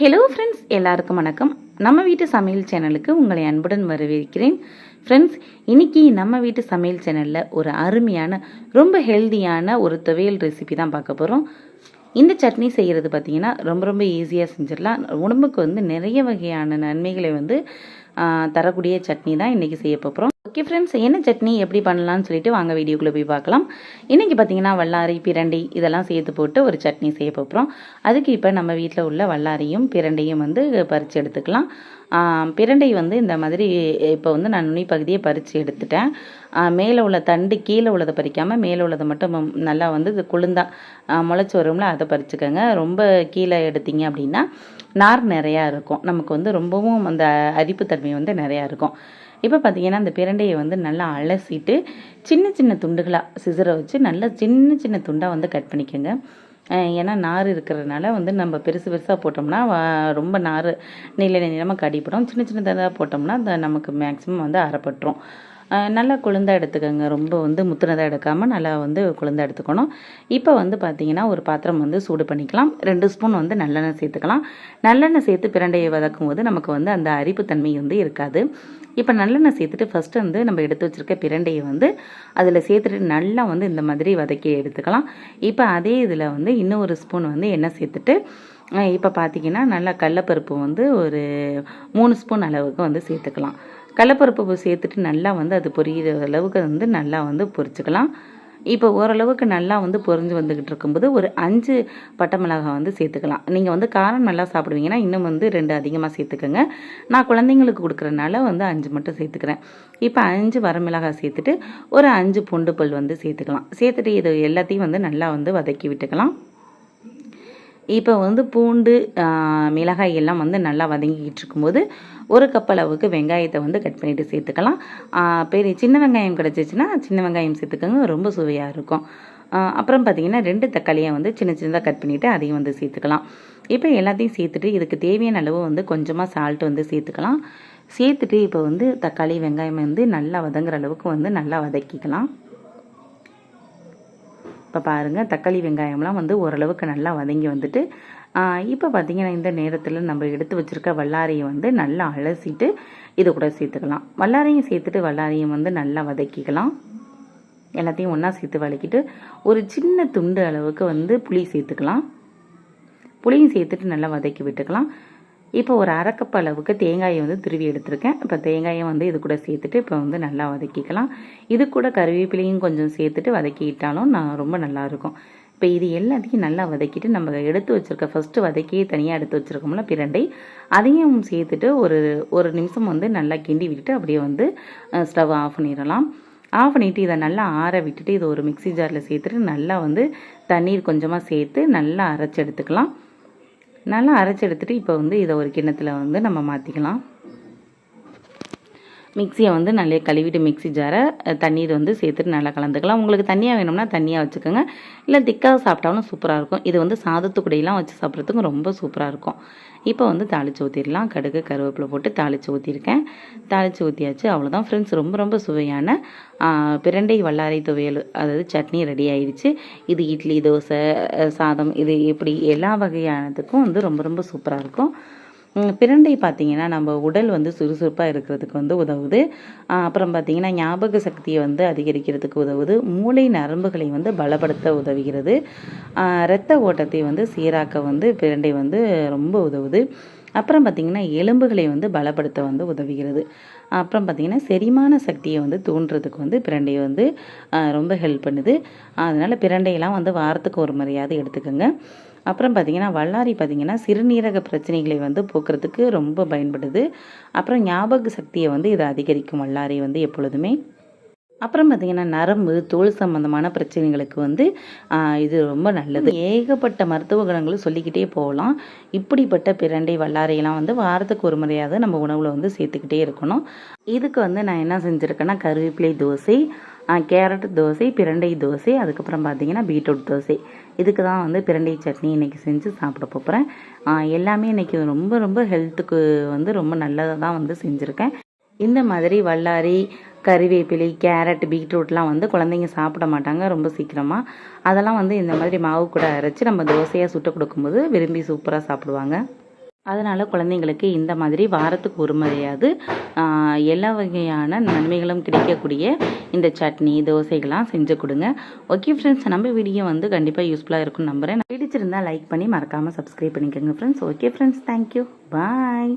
Hello friends எல்லாருக்கும் வணக்கம். நம்ம வீட்டு சமையல் சேனலுக்கு உங்களை அன்புடன் வரவேற்கிறேன். ஃப்ரெண்ட்ஸ் இன்னைக்கு நம்ம வீட்டு சமையல் சேனலில் ஒரு அருமையான ரொம்ப ஹெல்தியான ஒரு துவையல் ரெசிபி தான் பார்க்க போகிறோம் இந்த சட்னி செய்கிறது பார்த்தீங்கன்னா ரொம்ப ரொம்ப ஈஸியாக செஞ்சிடலாம். உடம்புக்கு வந்து நிறைய வகையான நன்மைகளை வந்து தரக்கூடிய சட்னி தான் இன்றைக்கி செய்ய போகிறோம் ஓகே ஃப்ரெண்ட்ஸ் என்ன சட்னி எப்படி பண்ணலாம்னு சொல்லிட்டு வாங்க வீடியோக்குள்ளே போய் பார்க்கலாம். இன்றைக்கி பார்த்தீங்கன்னா வல்லாரி பிரண்டை இதெல்லாம் சேர்த்து போட்டு ஒரு சட்னி செய்ய போகிறோம் அதுக்கு இப்போ நம்ம வீட்டில் உள்ள வல்லாரியும் பிரண்டையும் வந்து பறித்து எடுத்துக்கலாம். பிரண்டை வந்து இந்த மாதிரி இப்போ வந்து நான் நுனி பகுதியை பறித்து எடுத்துட்டேன் மேலே உள்ள தண்டு கீழே உள்ளதை பறிக்காமல் மேலே உள்ளதை மட்டும் நல்லா வந்து இது குளுந்தா முளைச்சி வரும்ல அதை பறிச்சுக்கோங்க. ரொம்ப கீழே எடுத்தீங்க அப்படின்னா நார் நிறையா இருக்கும். நமக்கு வந்து ரொம்பவும் அந்த அரிப்பு தன்மை வந்து நிறையா இருக்கும். இப்போ பார்த்தீங்கன்னா அந்த பிரண்டையை வந்து நல்லா அலசிட்டு சின்ன சின்ன துண்டுகளாக சிசரை வச்சு நல்லா சின்ன சின்ன துண்டாக வந்து கட் பண்ணிக்கோங்க. ஏன்னா நார் இருக்கிறதுனால வந்து நம்ம பெருசு பெருசாக போட்டோம்னா ரொம்ப நார் நீள நீளமாக கடிப்படும் சின்ன சின்னதாக போட்டோம்னா அந்த நமக்கு மேக்ஸிமம் வந்து அறப்பட்டுரும் நல்லா குளுந்தா எடுத்துக்கோங்க. ரொம்ப வந்து முத்துனதாக எடுக்காமல் நல்லா வந்து குளுந்தா எடுத்துக்கணும். இப்போ வந்து பார்த்தீங்கன்னா ஒரு பாத்திரம் வந்து சூடு பண்ணிக்கலாம். ரெண்டு ஸ்பூன் வந்து நல்லெண்ணெய் சேர்த்துக்கலாம். நல்லெண்ணெய் சேர்த்து பிரண்டையை வதக்கும் போது நமக்கு வந்து அந்த அரிப்பு தன்மை வந்து இருக்காது. இப்போ நல்லெண்ணெய் சேர்த்துட்டு ஃபஸ்ட்டு வந்து நம்ம எடுத்து வச்சிருக்க பிரண்டையை வந்து அதில் சேர்த்துட்டு நல்லா வந்து இந்த மாதிரி வதக்கி எடுத்துக்கலாம். இப்போ அதே இதில் வந்து இன்னும் ஒரு ஸ்பூன் வந்து எண்ணெய் சேர்த்துட்டு இப்போ பார்த்தீங்கன்னா நல்லா கடலப்பருப்பு வந்து ஒரு மூணு ஸ்பூன் அளவுக்கு வந்து சேர்த்துக்கலாம். கடலப்பருப்பு சேர்த்துட்டு நல்லா வந்து அது பொரியிற அளவுக்கு வந்து நல்லா வந்து பொரிச்சுக்கலாம். இப்போ ஓரளவுக்கு நல்லா வந்து பொரிஞ்சு வந்துக்கிட்டு இருக்கும்போது ஒரு அஞ்சு பட்டை மிளகாய் வந்து சேர்த்துக்கலாம். நீங்கள் வந்து காரம் நல்லா சாப்பிடுவீங்கன்னா இன்னும் வந்து ரெண்டு அதிகமாக சேர்த்துக்கோங்க. நான் குழந்தைங்களுக்கு கொடுக்குறனால வந்து அஞ்சு மட்டும் சேர்த்துக்கிறேன். இப்போ அஞ்சு வரமிளகாய் சேர்த்துட்டு ஒரு அஞ்சு பூண்டு பல் வந்து சேர்த்துக்கலாம். சேர்த்துட்டு இது எல்லாத்தையும் வந்து நல்லா வந்து வதக்கி விட்டுக்கலாம். இப்போ வந்து பூண்டு மிளகாய் எல்லாம் வந்து நல்லா வதங்கிக்கிட்டு இருக்கும்போது ஒரு கப் அளவுக்கு வெங்காயத்தை வந்து கட் பண்ணிட்டு சேர்த்துக்கலாம். பெரிய சின்ன வெங்காயம் கிடச்சிச்சின்னா சின்ன வெங்காயம் சேர்த்துக்கோங்க ரொம்ப சுவையாக இருக்கும். அப்புறம் பார்த்தீங்கன்னா ரெண்டு தக்காளியை வந்து சின்ன சின்னதாக கட் பண்ணிவிட்டு அதையும் வந்து சேர்த்துக்கலாம். இப்போ எல்லாத்தையும் சேர்த்துட்டு இதுக்கு தேவையான அளவு வந்து கொஞ்சமாக சால்ட் வந்து சேர்த்துக்கலாம். சேர்த்துட்டு இப்போ வந்து தக்காளி வெங்காயம் வந்து நல்லா வதங்குற அளவுக்கு வந்து நல்லா வதக்கிக்கலாம். இப்போ பாருங்கள் தக்காளி வெங்காயம்லாம் வந்து ஓரளவுக்கு நல்லா வதங்கி வந்துட்டு இப்போ பார்த்தீங்கன்னா இந்த நேரத்தில் நம்ம எடுத்து வச்சுருக்க வல்லாரையை வந்து நல்லா அலசிட்டு இது கூட சேர்த்துக்கலாம். வல்லாரையும் சேர்த்துட்டு வல்லாரையும் வந்து நல்லா வதக்கிக்கலாம். எல்லாத்தையும் ஒன்றா சேர்த்து வதக்கிட்டு ஒரு சின்ன துண்டு அளவுக்கு வந்து புளி சேர்த்துக்கலாம். புளியும் சேர்த்துட்டு நல்லா வதக்கி விட்டுக்கலாம். இப்போ ஒரு அரைக்கப் அளவுக்கு தேங்காயை வந்து திருவி எடுத்திருக்கேன். இப்போ தேங்காயை வந்து இது கூட சேர்த்துட்டு இப்போ வந்து நல்லா வதக்கிக்கலாம். இது கூட கருவேப்பிலையும் கொஞ்சம் சேர்த்துட்டு வதக்கிட்டாலும் நான் ரொம்ப நல்லாயிருக்கும் இப்போ இது எல்லாத்தையும் நல்லா வதக்கிட்டு நம்ம எடுத்து வச்சுருக்க ஃபஸ்ட்டு வதக்கி தனியாக எடுத்து வச்சுருக்கோம்ல பிரண்டை. அதையும் சேர்த்துட்டு ஒரு ஒரு நிமிஷம் வந்து நல்லா கிண்டி விட்டுட்டு அப்படியே வந்து ஸ்டவ் ஆஃப் பண்ணிடலாம். ஆஃப் பண்ணிவிட்டு இதை நல்லா ஆற விட்டுட்டு இதை ஒரு மிக்ஸி ஜாரில் சேர்த்துட்டு நல்லா வந்து தண்ணீர் கொஞ்சமாக சேர்த்து நல்லா அரைச்சி எடுத்துக்கலாம். நல்லா அரைச்சி எடுத்துட்டு இப்போ வந்து இதை ஒரு கிண்ணத்தில் வந்து நம்ம மாற்றிக்கலாம் மிக்சியை வந்து நல்லா கழுவிட்டு மிக்ஸி ஜாரை தண்ணீர் வந்து சேர்த்துட்டு நல்லா கலந்துக்கலாம். உங்களுக்கு தண்ணியாக வேணும்னா தண்ணியாக வச்சுக்கோங்க. இல்லை திக்காக சாப்பிட்டாலும் சூப்பராக இருக்கும். இது வந்து சாதத்துக்குடையெல்லாம் வச்சு சாப்பிட்றதுக்கும் ரொம்ப சூப்பராக இருக்கும். இப்போ வந்து தாளித்து ஊற்றிடலாம் கடுகு கருவேப்பிலை போட்டு தாளித்து ஊற்றிருக்கேன் தாளித்து ஊற்றியாச்சு அவ்வளோதான் ஃப்ரெண்ட்ஸ் ரொம்ப ரொம்ப சுவையான பிரண்டை வல்லாரை துவையல் அதாவது சட்னி ரெடி ஆயிடுச்சு இது இட்லி தோசை சாதம் இது இப்படி எல்லா வகையானதுக்கும் வந்து ரொம்ப ரொம்ப சூப்பராக இருக்கும். பிரண்டை பார்த்திங்கன்னா நம்ம உடல் வந்து சுறுசுறுப்பாக இருக்கிறதுக்கு வந்து உதவுது. அப்புறம் பார்த்திங்கன்னா ஞாபக சக்தியை வந்து அதிகரிக்கிறதுக்கு உதவுது. மூளை நரம்புகளை வந்து பலப்படுத்த உதவுகிறது. இரத்த ஓட்டத்தை வந்து சீராக்க வந்து பிரண்டை வந்து ரொம்ப உதவுது. அப்புறம் பார்த்திங்கன்னா எலும்புகளை வந்து பலப்படுத்த வந்து உதவுகிறது. அப்புறம் பார்த்திங்கன்னா செரிமான சக்தியை வந்து தூண்டுறதுக்கு வந்து பிரண்டை வந்து ரொம்ப ஹெல்ப் பண்ணுது. அதனால் பிரண்டையெல்லாம் வந்து வாரத்துக்கு ஒரு முறையாவது எடுத்துக்கோங்க. அப்புறம் பார்த்தீங்கன்னா வல்லாரி பார்த்தீங்கன்னா சிறுநீரக பிரச்சனைகளை வந்து போக்குறதுக்கு ரொம்ப பயன்படுது. அப்புறம் ஞாபக சக்தியை வந்து இது அதிகரிக்கும் வல்லாரி வந்து எப்பொழுதுமே. அப்புறம் பார்த்தீங்கன்னா நரம்பு தோல் சம்பந்தமான பிரச்சனைகளுக்கு வந்து ஆஹ், இது ரொம்ப நல்லது. ஏகப்பட்ட மருத்துவ குணங்களும் சொல்லிக்கிட்டே போகலாம். இப்படிப்பட்ட பிரண்டை வல்லாரையெல்லாம் வந்து வாரத்துக்கு ஒரு முறையாவது நம்ம உணவில் வந்து சேர்த்துக்கிட்டே இருக்கணும். இதுக்கு வந்து நான் என்ன செஞ்சுருக்கேன்னா கருவேப்பிலை தோசை கேரட் தோசை பிரண்டை தோசை அதுக்கப்புறம் பார்த்தீங்கன்னா பீட்ரூட் தோசை. இதுக்கு தான் வந்து பிரண்டை சட்னி இன்னைக்கு செஞ்சு சாப்பிட போகிறேன் எல்லாமே இன்றைக்கி ரொம்ப ரொம்ப ஹெல்த்துக்கு வந்து ரொம்ப நல்லதாக தான் வந்து செஞ்சுருக்கேன். இந்த மாதிரி வல்லாரி கறிவேப்பிலை கேரட் பீட்ரூட்லாம் வந்து குழந்தைங்க சாப்பிட மாட்டாங்க ரொம்ப சீக்கிரமாக அதெல்லாம் வந்து இந்த மாதிரி மாவு கூட அரைச்சி நம்ம தோசையாக சுட்டு கொடுக்கும்போது விரும்பி சூப்பராக சாப்பிடுவாங்க. அதனால் குழந்தைங்களுக்கு இந்த மாதிரி வாரத்துக்கு ஒரு முறையாவது எல்லா வகையான நன்மைகளும் கிடைக்கக்கூடிய இந்த சட்னி தோசைகள்லாம் செஞ்சு கொடுங்க. ஓகே ஃப்ரெண்ட்ஸ் நம்ம வீடியோ வந்து கண்டிப்பாக யூஸ்ஃபுல்லாக இருக்கும்னு நம்புகிறேன் பிடிச்சிருந்தா லைக் பண்ணி மறக்காமல் சப்ஸ்கிரைப் பண்ணிக்கோங்க friends okay friends thank you bye